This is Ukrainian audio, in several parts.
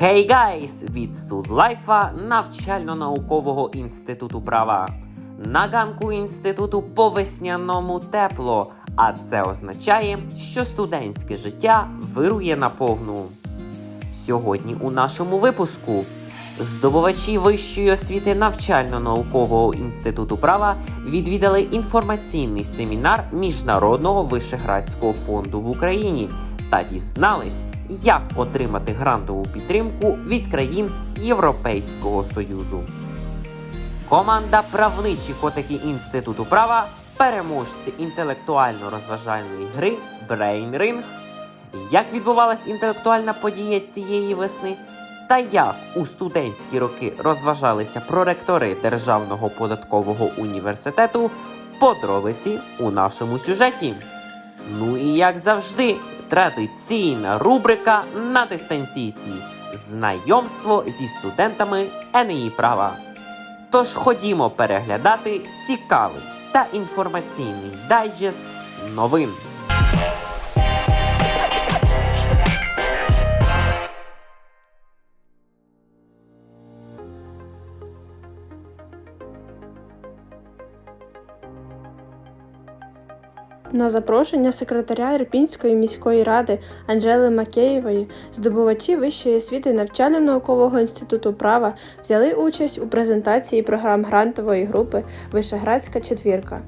Гей гайс від Студлайфа навчально-наукового інституту права. На ганку інституту по весняному тепло, а це означає, що студентське життя вирує наповну. Сьогодні у нашому випуску здобувачі вищої освіти навчально-наукового інституту права відвідали інформаційний семінар Міжнародного вишеградського фонду в Україні та дізнались, як отримати грантову підтримку від країн Європейського Союзу. Команда правничі котики інституту права, переможці інтелектуально-розважальної гри Brain Ring. Як відбувалась інтелектуальна подія цієї весни? Та як у студентські роки розважалися проректори Державного податкового університету? Подробиці у нашому сюжеті. Ну і як завжди, традиційна рубрика на дистанційці знайомство зі студентами ЕНІ права. Тож ходімо переглядати цікавий та інформаційний дайджест новин. На запрошення секретаря Ірпінської міської ради Анжели Макеєвої здобувачі вищої освіти навчально-наукового інституту права взяли участь у презентації програм грантової групи Вишеградська четвірка.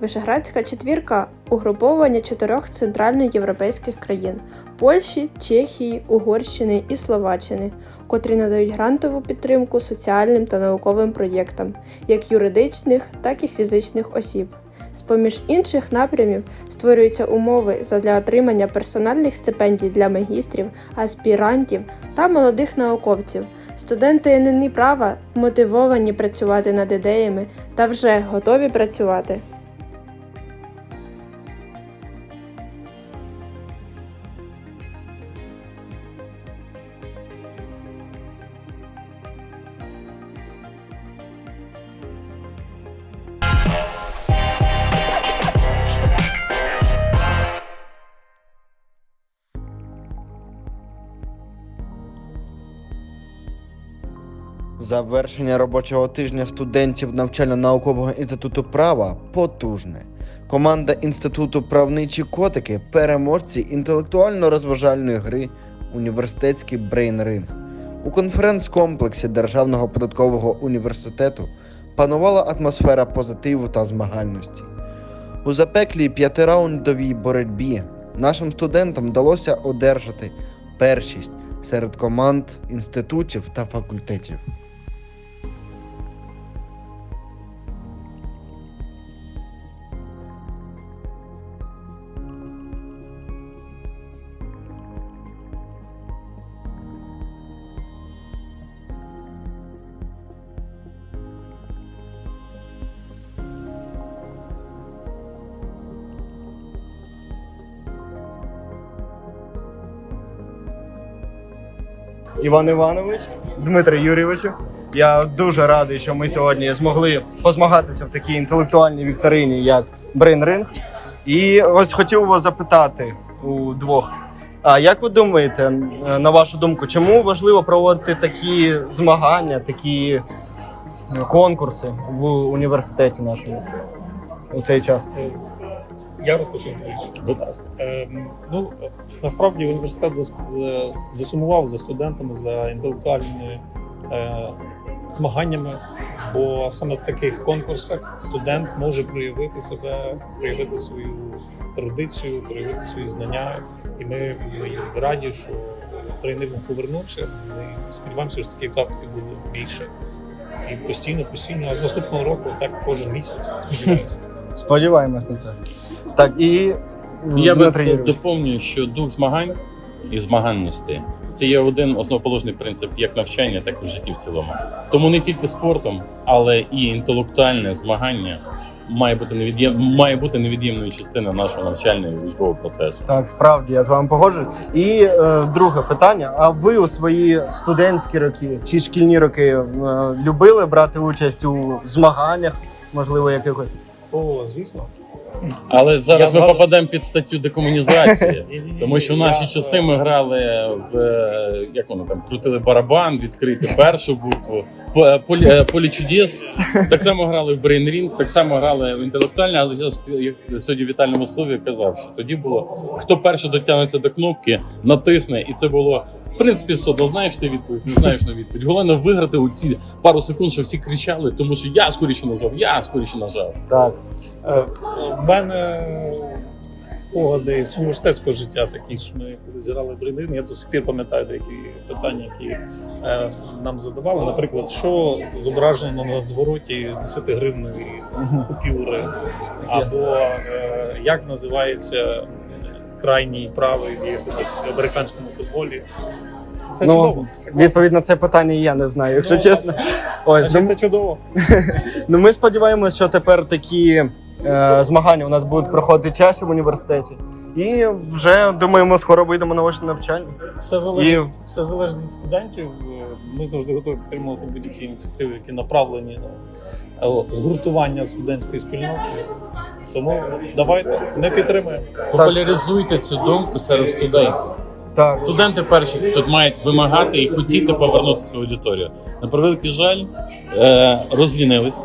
Вишеградська четвірка угруповання чотирьох центральноєвропейських країн Польщі, Чехії, Угорщини і Словаччини, котрі надають грантову підтримку соціальним та науковим проєктам, як юридичних, так і фізичних осіб. З-поміж інших напрямів створюються умови задля отримання персональних стипендій для магістрів, аспірантів та молодих науковців. Студенти ННІ права мотивовані працювати над ідеями та вже готові працювати. Завершення робочого тижня студентів навчально-наукового інституту права потужне. Команда інституту правничі котики переможці інтелектуально-розважальної гри Університетський брейн-ринг. У конференц-комплексі Державного податкового університету панувала атмосфера позитиву та змагальності. У запеклій п'ятираундовій боротьбі нашим студентам вдалося одержати першість серед команд інститутів та факультетів. Іван Іванович, Дмитро Юрійовичу. Я дуже радий, що ми сьогодні змогли позмагатися в такій інтелектуальній вікторині, як Brain Ring. І ось хотів вас запитати у двох. А як ви думаєте, на вашу думку, чому важливо проводити такі змагання, такі е, конкурси в університеті нашому у цей час? Я розпочну. Будь ласка. Ем, ну насправді університет е, засумував за студентами за інтелектуальними е, змаганнями, бо саме в таких конкурсах студент може проявити себе, проявити свою ерудицію, проявити свої знання. І ми, ми раді, що тренер повернувся. Ми сподіваємося, що таких запитів буде більше. І постійно, постійно, а з наступного року так кожен місяць сподіваємося. Сподіваємось на це. Так, і Я би Юрійович. доповнюю, що дух змагань і змаганності це є один основоположний принцип як навчання, так і в житті в цілому. Тому не тільки спортом, але і інтелектуальне змагання має бути невід'єм... має бути невід'ємною частиною нашого навчального і учбового процесу. Так, справді я з вами погоджуюсь. І е, друге питання: а ви у свої студентські роки чи шкільні роки е, любили брати участь у змаганнях, можливо, якихось? О, звісно. Але зараз Я ми згадую- попадемо під статтю декомунізації. Ні-ні-ні, Тому що в наші е, часи ми грали в е, як воно там крутили барабан, відкрити першу букву, по- е, полі, е, полі чудес. Так само грали в Brain Ring, так само грали в інтелектуальне, але я ж, як сьогодні в вітальному слові казав, що тоді було хто перший дотягнеться до кнопки, натисне, і це було. В принципі, все, одно знаєш ти відповідь, не знаєш на відповідь. Головне виграти у ці пару секунд, що всі кричали, тому що я скоріше нажав, я скоріше нажав. Так. Е, В мене спогади з університетського життя такі, що ми коли зіграли брейнринг, я до сих пір пам'ятаю деякі питання, які е, нам задавали. Наприклад, що зображено на звороті 10 гривної купюри, або е, як називається крайній правий в якомусь американському футболі. Це Ну, чудово. Це. Відповідь на це питання я не знаю, якщо Ну, чесно. Ось, ну, це чудово. ну ми сподіваємося, що тепер такі е, змагання у нас будуть проходити чаще в університеті. І вже думаємо, скоро вийдемо на очне навчання. Все залежить, все залежить від студентів. Ми завжди готові підтримувати будь-які ініціативи, які направлені на е, згуртування студентської спільноти. Тому давайте не підтримаємо. Популяризуйте цю думку серед студентів. Так. Студенти перші тут мають вимагати і хотіти повернутися в аудиторію. На превеликий жаль, е, розлінились.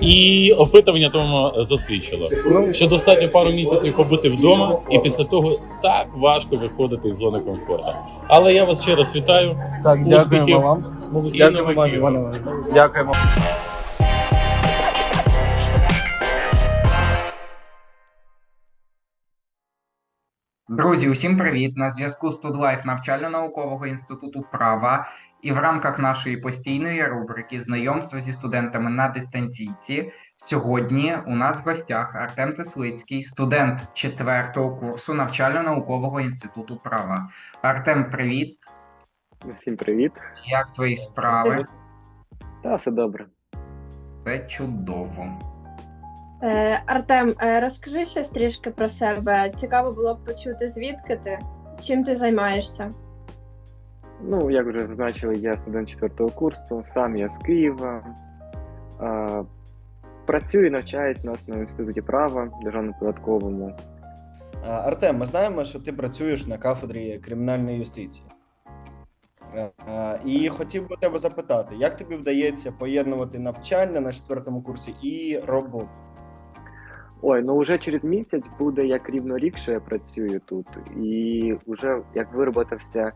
І опитування тому засвідчило, що достатньо пару місяців побути вдома, і після того так важко виходити із зони комфорту. Але я вас ще раз вітаю. так, Успіхів. дякуємо вам. Дякуємо вам, Івановичу. Дякуємо. Друзі, усім привіт! На зв'язку Студлайф навчально-наукового інституту права. І в рамках нашої постійної рубрики знайомство зі студентами на дистанційці. Сьогодні у нас в гостях Артем Теслицький, студент четвертого курсу навчально-наукового інституту права. Артем, привіт! Всім привіт. Як твої справи? Та все добре. Це чудово. Е, Артем, е, розкажи щось трішки про себе. Цікаво було б почути, звідки ти, чим ти займаєшся. Ну, як вже зазначили, я студент четвертого курсу, сам я з Києва. А, працюю і навчаюсь у нас на інституті права державно-податковому. Артем, ми знаємо, що ти працюєш на кафедрі кримінальної юстиції. Е, е, І хотів би тебе запитати, як тобі вдається поєднувати навчання на четвертому курсі і роботу? Ой, ну вже через місяць буде як рівно рік, що я працюю тут, і вже як вироботався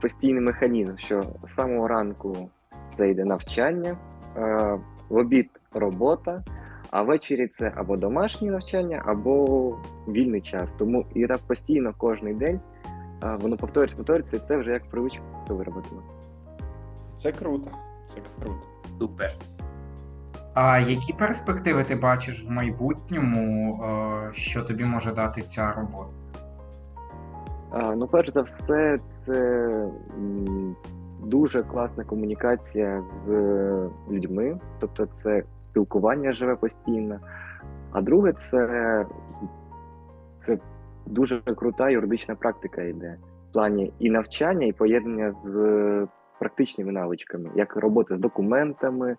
постійний механізм, що з самого ранку зайде навчання, е, в обід робота, а ввечері це або домашнє навчання, або вільний час. Тому і так постійно кожен день е, воно повторюється, повторюється, і це вже як привичка вироботила. Це круто. Це круто. Супер. А які перспективи ти бачиш в майбутньому, е, що тобі може дати ця робота? Ну, перш за все, це дуже класна комунікація з людьми, тобто це спілкування живе постійно. А друге, це, це дуже крута юридична практика йде в плані і навчання, і поєднання з практичними навичками, як робота з документами,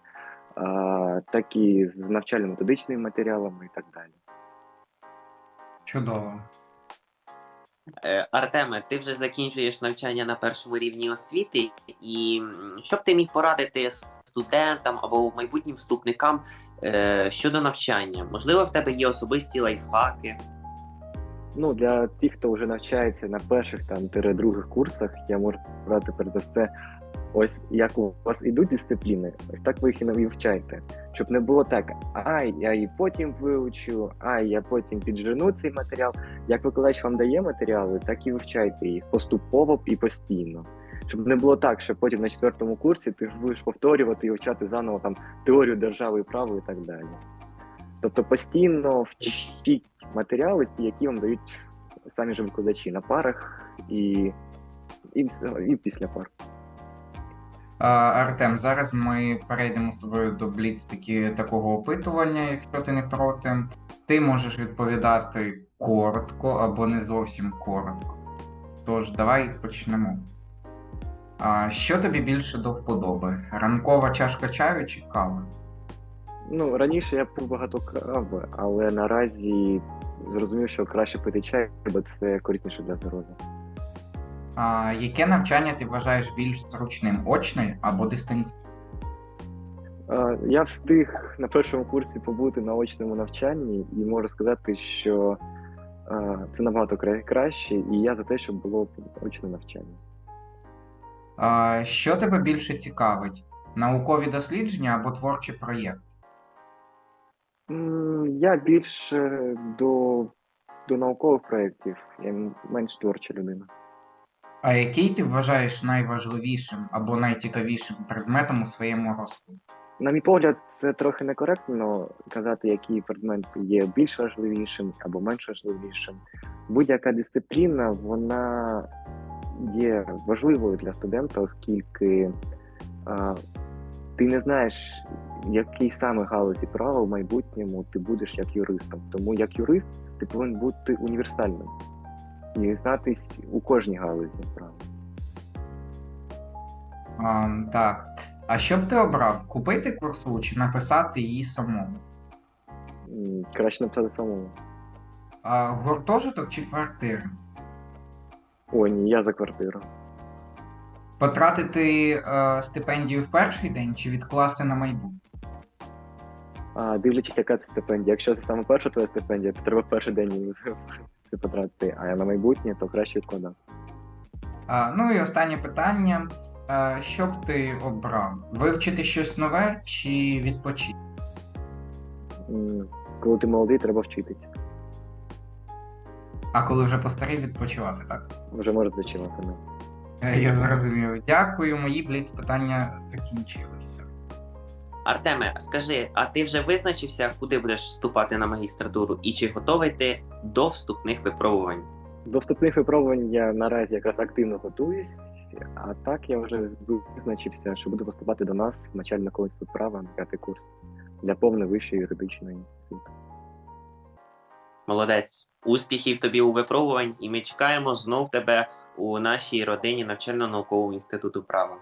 так і з навчально-методичними матеріалами і так далі. Чудово. Е, Артеме, ти вже закінчуєш навчання на першому рівні освіти, і що б ти міг порадити студентам або майбутнім вступникам е, щодо навчання? Можливо, в тебе є особисті лайфхаки? Ну, для тих, хто вже навчається на перших там других курсах, я можу перш за все, ось як у вас ідуть дисципліни, ось так ви їх і вивчайте. Щоб не було так, ай, я її потім вивчу, ай, я потім піджену цей матеріал. Як викладач вам дає матеріали, так і вивчайте їх поступово і постійно. Щоб не було так, що потім на четвертому курсі ти будеш повторювати і вивчати заново там теорію держави і право і так далі. Тобто постійно вчіть матеріали, ті, які вам дають самі ж викладачі на парах і, і, і після пар. Артем, зараз ми перейдемо з тобою до бліц таки такого опитування, якщо ти не проти. Ти можеш відповідати коротко або не зовсім коротко. Тож, давай почнемо. А, що тобі більше до вподоби? Ранкова чашка чаю чи кави? Ну, раніше я пив багато кави, але наразі зрозумів, що краще пити чай, бо це корисніше для здоров'я. А, яке навчання ти вважаєш більш зручним очне або дистанційне? Е, Я встиг на першому курсі побути на очному навчанні і можу сказати, що е, це набагато краще, і я за те, щоб було очне навчання. А, що тебе більше цікавить? Наукові дослідження або творчий проєкт? Я більше до, до наукових проєктів, я менш творча людина. А який ти вважаєш найважливішим або найцікавішим предметом у своєму розкладі? На мій погляд, це трохи некоректно казати, який предмет є більш важливішим або менш важливішим. Будь-яка дисципліна вона є важливою для студента, оскільки а, ти не знаєш, в якій саме галузі права в майбутньому ти будеш як юристом. Тому як юрист ти повинен бути універсальним і знатись у кожній галузі права. А, так. А що б ти обрав? Купити курсу чи написати її самому? Краще написати самому. А, гуртожиток чи квартира? О, ні, я за квартиру. Потратити е, стипендію в перший день чи відкласти на майбутнє? А, дивлячись, яка це стипендія. Якщо це саме перша твоя стипендія, то треба в перший день її це потратити, а на майбутнє, то краще відкладати. А, ну і останнє питання. А, що б ти обрав? Вивчити щось нове чи відпочити? Коли ти молодий, треба вчитися. А коли вже постарів, відпочивати, так? Вже можеш зачинати. Ну. Е, Я зрозумів. Дякую, мої бліц питання закінчилися. Артеме, скажи, а ти вже визначився, куди будеш вступати на магістратуру, і чи готовий ти до вступних випробувань? До вступних випробувань я наразі якраз активно готуюсь, а так я вже визначився, що буду поступати до нас в начальний інститут права на п'ятий курс для повної вищої юридичної освіти. Молодець. Успіхів тобі у випробувань, і ми чекаємо знов тебе у нашій родині навчально-наукового інституту права.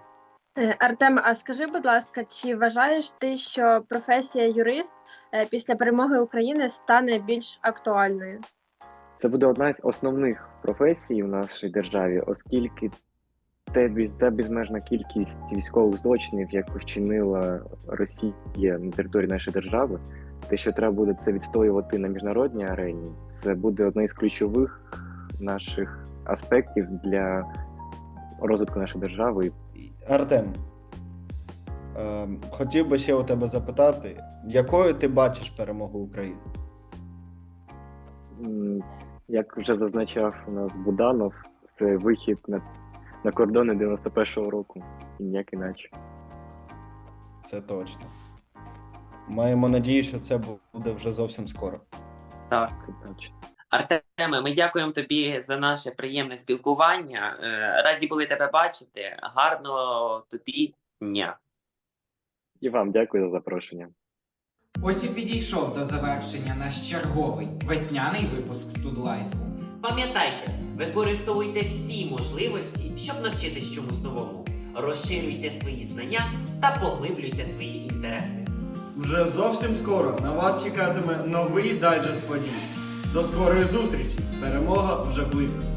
Е, Артем, а скажи, будь ласка, чи вважаєш ти, що професія юрист е, після перемоги України стане більш актуальною? Це буде одна з основних професій в нашій державі, оскільки те, та безмежна кількість військових злочинів, яку вчинила Росія на території нашої держави, те, що треба буде це відстоювати на міжнародній арені, це буде одне із ключових наших аспектів для розвитку нашої держави. Артем, е, хотів би ще у тебе запитати, якою ти бачиш перемогу України? Як вже зазначав у нас Буданов, це вихід на, на кордони 91-го року, і ніяк іначе. Це точно. Маємо надію, що це буде вже зовсім скоро. Так. Це точно. Артеме, ми дякуємо тобі за наше приємне спілкування. Е, Раді були тебе бачити. Гарного тобі дня. І вам дякую за запрошення. Ось і підійшов до завершення наш черговий весняний випуск Студлайфу. Пам'ятайте, використовуйте всі можливості, щоб навчитись чомусь новому. Розширюйте свої знання та поглиблюйте свої інтереси. Вже зовсім скоро на вас чекатиме новий дайджест подій. До скорої зустрічі! Перемога вже близько.